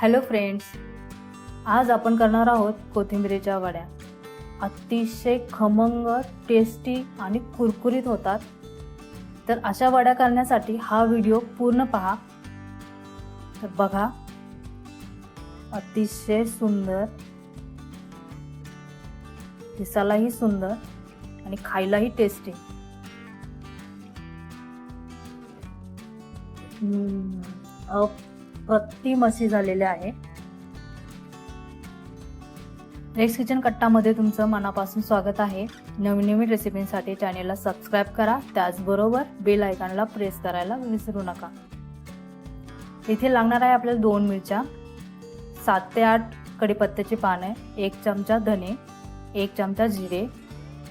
Hello friends आज आपण करणार आहोत कोथिंबिरीच्या वड्या. अतिशय खमंग टेस्टी आणि कुरकुरीत होतात. तर अशा वड्या करण्यासाठी हा व्हिडिओ पूर्ण पहा. तर बघा अतिशय सुंदर. दिसायलाही सुंदर आणि खायलाही टेस्टी अप अप्रतिम असे झालेले आहे. रेक्स किचन कट्टामध्ये तुमचं मनापासून स्वागत आहे. नवीन नवीन रेसिपींसाठी चॅनेलला सबस्क्राईब करा. त्याचबरोबर बेल आयकॉनला प्रेस करायला विसरू नका. इथे लागणार आहे आपल्याला दोन मिरच्या. सात ते आठ कढीपत्त्याची पानं एक चमचा धने एक चमचा जिरे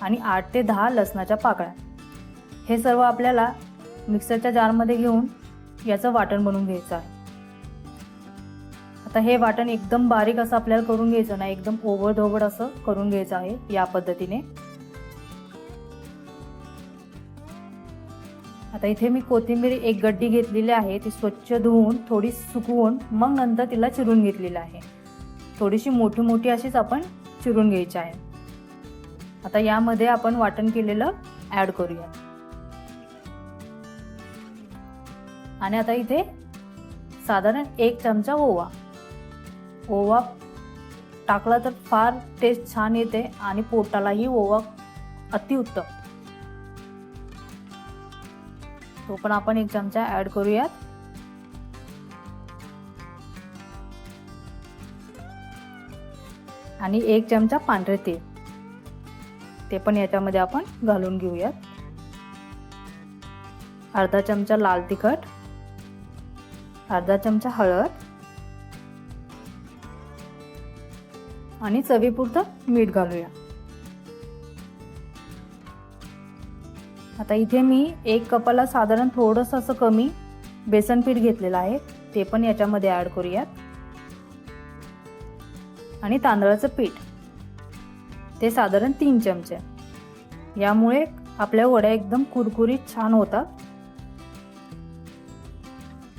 आणि आठ ते दहा लसणाच्या पाकळ्या. हे सर्व आपल्याला मिक्सरच्या जारमध्ये घेऊन याचं वाटण बनवून घ्यायचं आहे. आता हे वाटण एकदम बारीक असं आपल्याला करून घ्यायचं नाही एकदम ओबड धोबड असं करून घ्यायचं आहे या पद्धतीने. आता इथे मी कोथिंबीर एक गड्डी घेतलेली आहे ती स्वच्छ धुवून थोडी सुकवून मग नंतर तिला चिरून घेतलेली आहे. थोडीशी मोठी मोठी अशीच आपण चिरून घ्यायची आहे. आता यामध्ये आपण वाटण केलेलं ॲड करूया आणि आता इथे साधारण एक चमचा ओवा. ओवा टाकला तर फार टेस्ट छान येते आणि पोटालाही ओवा अतिउत्तम. तो पण आपण एक चमचा ऍड करूयात. आणि एक चमचा पांढरे तेल. ते पण याच्यामध्ये आपण घालून घेऊयात. अर्धा चमचा लाल तिखट अर्धा चमचा हळद आणि चवीपुरतं मीठ घालूया. आता इथे मी एक कपाला साधारण थोडंसं असं कमी बेसन पीठ घेतलेलं आहे ते पण याच्यामध्ये ॲड करूयात. आणि तांदळाचं पीठ ते साधारण तीन चमचे. यामुळे आपल्या वड्या एकदम कुरकुरीत छान होतात.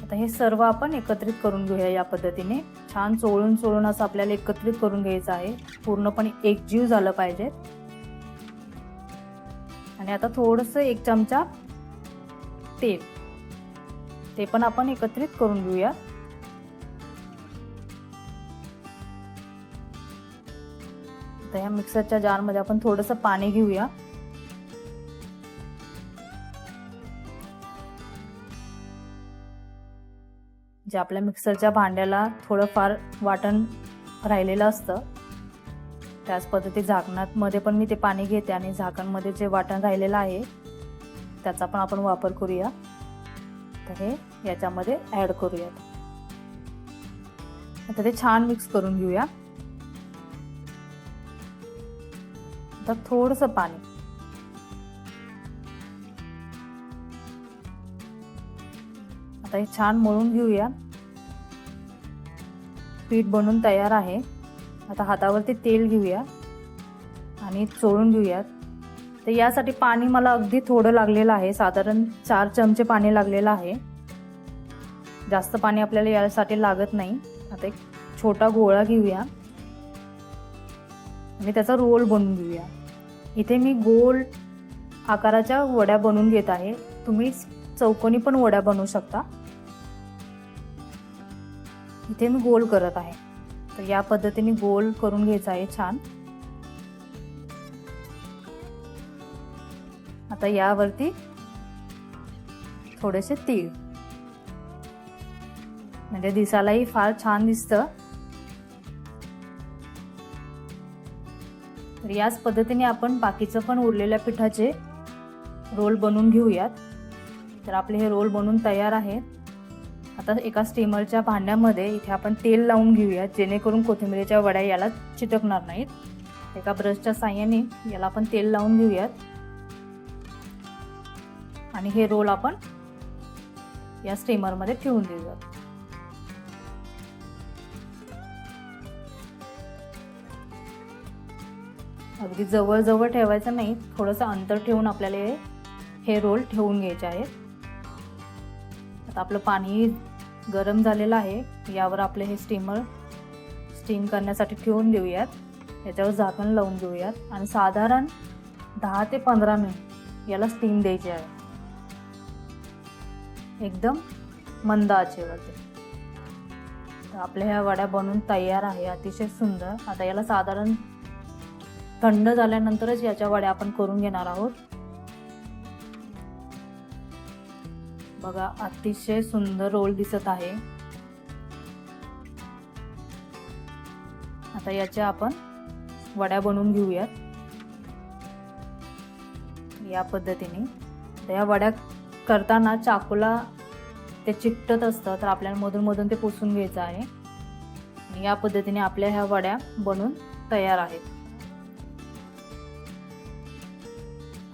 आता हे सर्व आपण एकत्रित करून घेऊया या पद्धतीने. छान चोळून चोळून असं आपल्याला एकत्रित करून घ्यायचं आहे. पूर्णपणे एकजीव झालं पाहिजे. आणि आता थोडंसं एक चमचा तेल. ते पण आपण एकत्रित करून घेऊया. आता या मिक्सरच्या जारमध्ये आपण थोडंसं पाणी घेऊया. जे आपल्या मिक्सरच्या भांड्याला थोडंफार वाटण राहिलेलं असतं त्याच पद्धती झाकणामध्ये पण मी ते पाणी घेते आणि झाकणमध्ये जे वाटण राहिलेलं आहे त्याचा पण आपण वापर करूया. तर हे याच्यामध्ये ॲड करूयात. आता ते छान मिक्स करून घेऊया. आता थोडंसं पाणी. आता हे छान मळून घेऊया. पीठ बनून तयार आहे. आता हातावरती तेल घेऊया आणि चोळून घेऊयात. तर यासाठी पाणी मला अगदी थोडं लागलेलं आहे. साधारण चार चमचे पाणी लागलेलं आहे. जास्त पाणी आपल्याला यासाठी लागत नाही. आता एक छोटा गोळा घेऊया. आणि त्याचा रोल बनवून घेऊया. इथे मी गोल आकाराच्या वड्या बनवून घेत आहे. तुम्ही चौकोनी पण वड्या बनवू शकता. इथे मी गोल करत आहे. तर या पद्धतीने गोल करून घ्यायचा आहे छान. आता यावरती थोडेसे तीळ. म्हणजे दिसायलाही फार छान दिसतं. तर याच पद्धतीने आपण बाकीचं पण उरलेल्या पिठाचे रोल बनवून घेऊयात. तर आपले हे रोल बनवून तयार आहेत. आता एका स्टीमरच्या भांड्यामध्ये इथे आपण तेल लावून घेऊयात जेणेकरून कोथिंबिरीच्या वड्या याला चिटकणार नाहीत. एका ब्रशच्या साह्याने याला आपण तेल लावून घेऊयात. आणि हे रोल आपण या स्टीमरमध्ये ठेवून देऊयात. अगदी जवळजवळ ठेवायचं नाही थोडंसं अंतर ठेवून आपल्याला हे रोल ठेवून घ्यायचे आहेत. आता आपलं पाणी गरम झालेला आहे. यावर आपले हे स्टीमर स्टीम करण्यासाठी ठेवून देऊयात. याच्यावर झाकण लावून देऊयात. आणि साधारण दहा ते पंधरा मिनिट याला स्टीम द्यायची आहे. एकदम मंद आचेवरती. तर आपल्या ह्या वड्या बनवून तयार आहे. अतिशय सुंदर. आता याला साधारण थंड झाल्यानंतरच याच्या वड्या आपण करून घेणार आहोत. बघा अतिशय सुंदर रोल दिसत आहे. आता याच्या आपण वड्या बनवून घेऊयात. या पद्धतीने. या वड्या करताना चाकूला ते चिकटत असतं तर आपल्याला मधून मधून ते पुसून घ्यायचं आहे. या पद्धतीने आपल्या ह्या वड्या बनून तयार आहेत.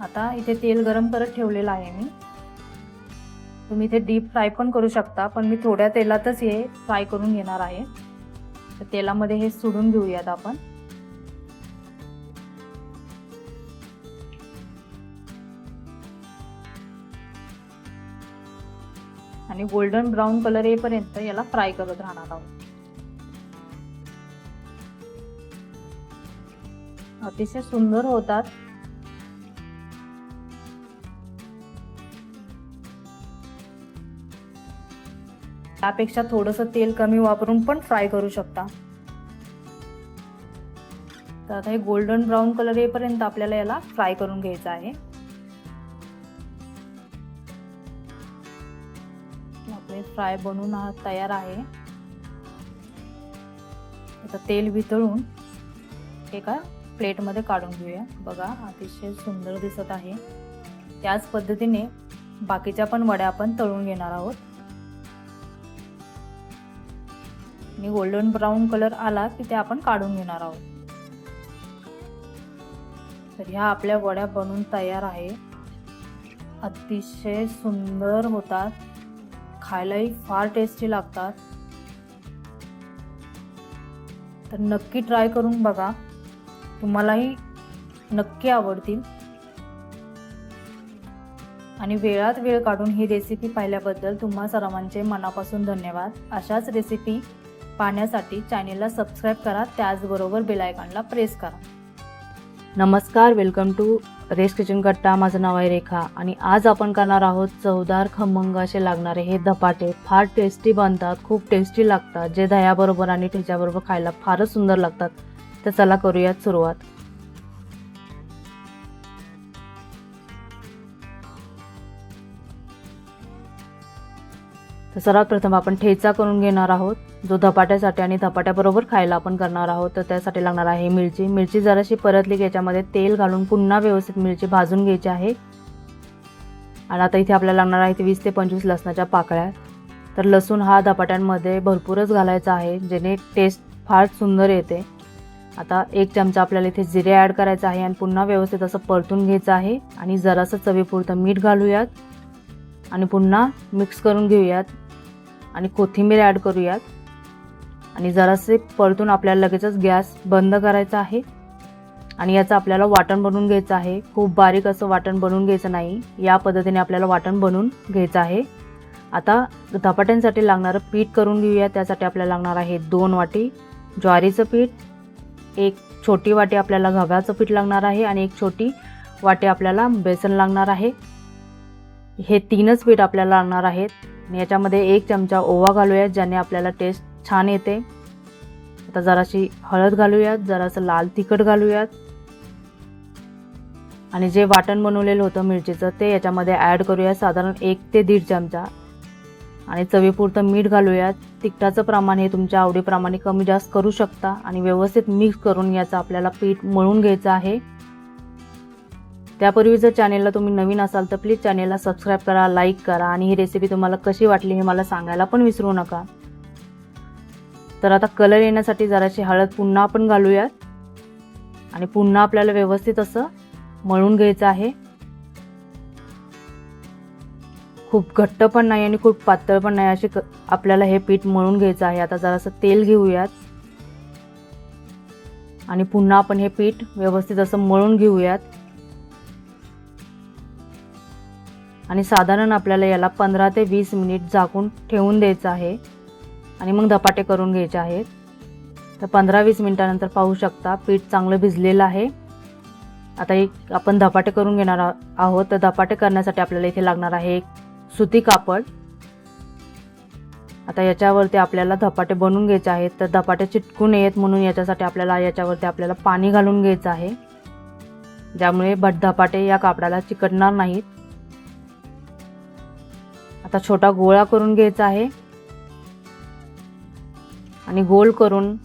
आता इथे तेल गरम करत ठेवलेलं आहे मी. तुम्ही इथे डीप फ्राय पण करू शकता पण मी थोड्या तेलातच हे फ्राय करून घेणार आहे. तर तेलामध्ये हे सोडून घेऊयात आपण. आणि गोल्डन ब्राऊन कलर येईपर्यंत याला फ्राय करत राहणार आहोत. अतिशय सुंदर होतात. त्यापेक्षा थोडंसं तेल कमी वापरून पण फ्राय करू शकता. तर आता हे गोल्डन ब्राऊन कलर येईपर्यंत आपल्याला याला फ्राय करून घ्यायचं आहे. आपले फ्राय बनवून तयार आहे. आता तेल वितळून एका प्लेटमध्ये काढून घेऊया. बघा अतिशय सुंदर दिसत आहे. त्याच पद्धतीने बाकीच्या पण वड्या आपण तळून घेणार आहोत. आणि गोल्डन ब्राऊन कलर आला की ते आपण काढून घेणार आहोत. तर ह्या आपल्या वड्या बनून तयार आहे. अतिशय सुंदर होतात. खायलाही फार टेस्टी लागतात. तर नक्की ट्राय करून बघा. तुम्हालाही नक्की आवडतील. आणि वेळात वेळ काढून ही रेसिपी पाहिल्याबद्दल तुम्हा सर्वांचे मनापासून धन्यवाद. अशाच रेसिपी पाहण्यासाठी चॅनेलला सबस्क्राईब करा त्याचबरोबर बेलायकॉनला प्रेस करा. नमस्कार वेलकम टू रेस किचन कट्टा. माझं नाव आहे रेखा आणि आज आपण करणार आहोत चवदार खमंग असे लागणारे हे धपाटे. फार टेस्टी बनतात खूप टेस्टी लागतात जे दह्याबरोबर आणि ठेच्याबरोबर खायला फारच सुंदर लागतात. तर चला करूयात सुरुवात. तर सर्वात प्रथम आपण ठेचा करून घेणार आहोत. जो धपाट्यासाठी आणि धपाट्याबरोबर खायला आपण करणार आहोत तर त्यासाठी लागणार आहे मिरची. मिरची जराशी परतली की याच्यामध्ये तेल घालून पुन्हा व्यवस्थित मिरची भाजून घ्यायची आहे. आणि आता इथे आपल्याला लागणार आहे वीस ते पंचवीस लसणाच्या पाकळ्या. तर लसूण हा धपाट्यांमध्ये भरपूरच घालायचा आहे जेणे टेस्ट फार सुंदर येते. आता एक चमचा आपल्याला इथे जिरे ॲड करायचं आहे आणि पुन्हा व्यवस्थित असं परतून घ्यायचं आहे. आणि जरासं चवीपुरतं मीठ घालूयात. आणि पुन्हा मिक्स करून घेऊयात. आणि कोथिंबीर ॲड करूयात. आणि जरासे परतून आपल्याला लगेचच गॅस बंद करायचा आहे. आणि याचं आपल्याला वाटण बनवून घ्यायचं आहे. खूप बारीक असं वाटण बनवून घ्यायचं नाही. या पद्धतीने आपल्याला वाटण बनवून घ्यायचं आहे. आता धपाट्यांसाठी लागणारं पीठ करून घेऊया. त्यासाठी आपल्याला लागणार आहे दोन वाटी ज्वारीचं पीठ एक छोटी वाटी आपल्याला गव्हाचं पीठ लागणार आहे आणि एक छोटी वाटी आपल्याला बेसन लागणार आहे. हे तीनच पीठ आपल्याला लागणार आहेत. आणि याच्यामध्ये एक चमचा ओवा घालूयात ज्याने आपल्याला टेस्ट छान येते. आता जराशी हळद घालूयात जरासं लाल तिखट घालूयात. आणि जे वाटण बनवलेलं होतं मिरचीचं ते याच्यामध्ये ॲड करूयात साधारण एक ते दीड चमचा. आणि चवीपुरतं मीठ घालूयात. तिखटाचं प्रमाण हे तुमच्या आवडीप्रमाणे कमी जास्त करू शकता आणि व्यवस्थित मिक्स करून याचं आपल्याला पीठ मळून घ्यायचं आहे. त्यापूर्वी जर चॅनेलला तुम्ही नवीन असाल तर प्लीज चॅनेलला सबस्क्राईब करा लाईक करा आणि ही रेसिपी तुम्हाला कशी वाटली हे मला सांगायला पण विसरू नका. तर आता कलर येण्यासाठी जराशी हळद पुन्हा आपण घालूयात. आणि पुन्हा आपल्याला व्यवस्थित असं मळून घ्यायचं आहे. खूप घट्ट पण नाही आणि खूप पातळ पण नाही असे क आपल्याला हे पीठ मळून घ्यायचं आहे. आता जरासं तेल घेऊयात. आणि पुन्हा आपण हे पीठ व्यवस्थित असं मळून घेऊयात. आणि साधारण आपल्याला याला पंधरा ते वीस मिनिट झाकून ठेवून द्यायचं आहे. आणि मग धपाटे करून घ्यायचे आहेत. तर पंधरा वीस मिनटानंतर पाहू शकता पीठ चांगलं भिजलेलं आहे. आता एक आपण धपाटे करून घेणार आहोत. तर धपाटे करण्यासाठी आपल्याला इथे लागणार आहे एक सुती कापड. आता याच्यावरती आपल्याला धपाटे बनवून घ्यायचे आहेत. तर धपाटे चिटकू नयेत म्हणून याच्यासाठी आपल्याला याच्यावरती आपल्याला पाणी घालून घ्यायचं आहे. ज्यामुळे भट धपाटे या कापडाला चिकटणार नाहीत. आता छोटा गोळा करून घ्यायचा आहे. आणि गोल करून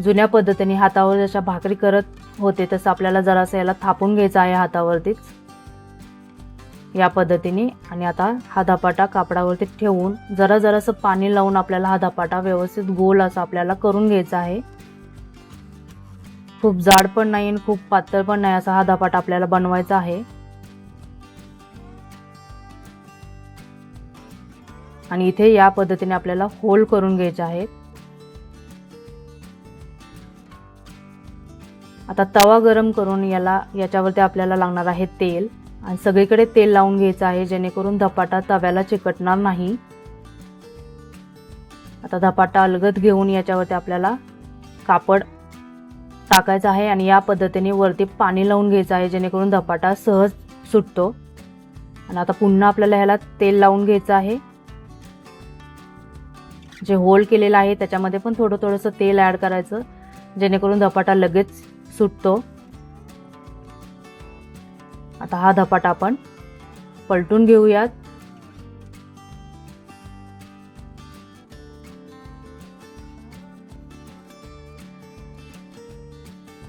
जुन्या पद्धतीने हातावर जशा भाकरी करत होते तसं आपल्याला जरासं याला थापून घ्यायचं आहे हातावरतीच. या पद्धतीने आणि आता हा धपाटा कापडावरती ठेवून जरा जरासं पाणी लावून आपल्याला हा धपाटा व्यवस्थित गोल असा आपल्याला करून घ्यायचा आहे. खूप जाड पण नाही आणि खूप पातळ पण नाही असा हा धपाटा आपल्याला बनवायचा आहे. आणि इथे या पद्धतीने आपल्याला होल करून घ्यायचे आहेत आता तवा गरम करून याला याच्यावरती आपल्याला लागणार आहे तेल. आणि सगळीकडे तेल लावून घ्यायचं आहे जेणेकरून धपाटा तव्याला चिकटणार नाही. आता धपाटा अलगद घेऊन याच्यावरती आपल्याला कापड टाकायचं आहे आणि या पद्धतीने वरती पाणी लावून घ्यायचं आहे जेणेकरून धपाटा सहज सुटतो. आणि आता पुन्हा आपल्याला ह्याला तेल लावून घ्यायचं आहे. जे होल केलेलं आहे त्याच्यामध्ये पण थोडं थोडंसं तेल ॲड करायचं जेणेकरून धपाटा लगेच सुटतो. आता हा धपाटा आपण पलटून घेऊयात.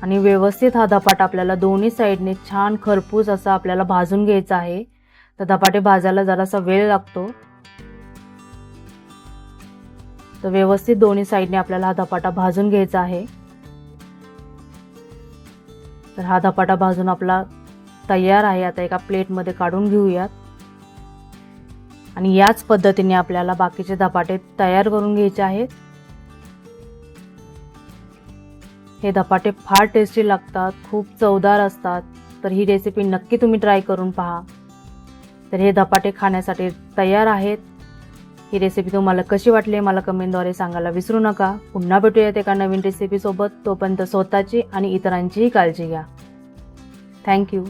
आणि व्यवस्थित हा धपाटा आपल्याला दोन्ही साईडने छान खरपूस असा आपल्याला भाजून घ्यायचा आहे. तर धपाटे भाजायला जरासा वेळ लागतो. तर व्यवस्थित दोन्ही साईडने आपल्याला हा धपाटा भाजून घ्यायचा आहे. तर हा धपाटा भाजून आपला तयार आहे. आता एका प्लेटमध्ये काढून घेऊयात. आणि याच पद्धतीने आपल्याला बाकीचे धपाटे तयार करून घ्यायचे आहेत. हे धपाटे फार टेस्टी लागतात खूप चवदार असतात. तर ही रेसिपी नक्की तुम्ही ट्राय करून पहा. तर हे धपाटे खाण्यासाठी तयार आहेत. ही रेसिपी तुम्हाला कशी वाटली मला कमेंटद्वारे सांगायला विसरू नका. पुन्हा भेटूयात एका नवीन रेसिपीसोबत तोपर्यंत स्वतःची आणि इतरांचीही काळजी घ्या. थँक्यू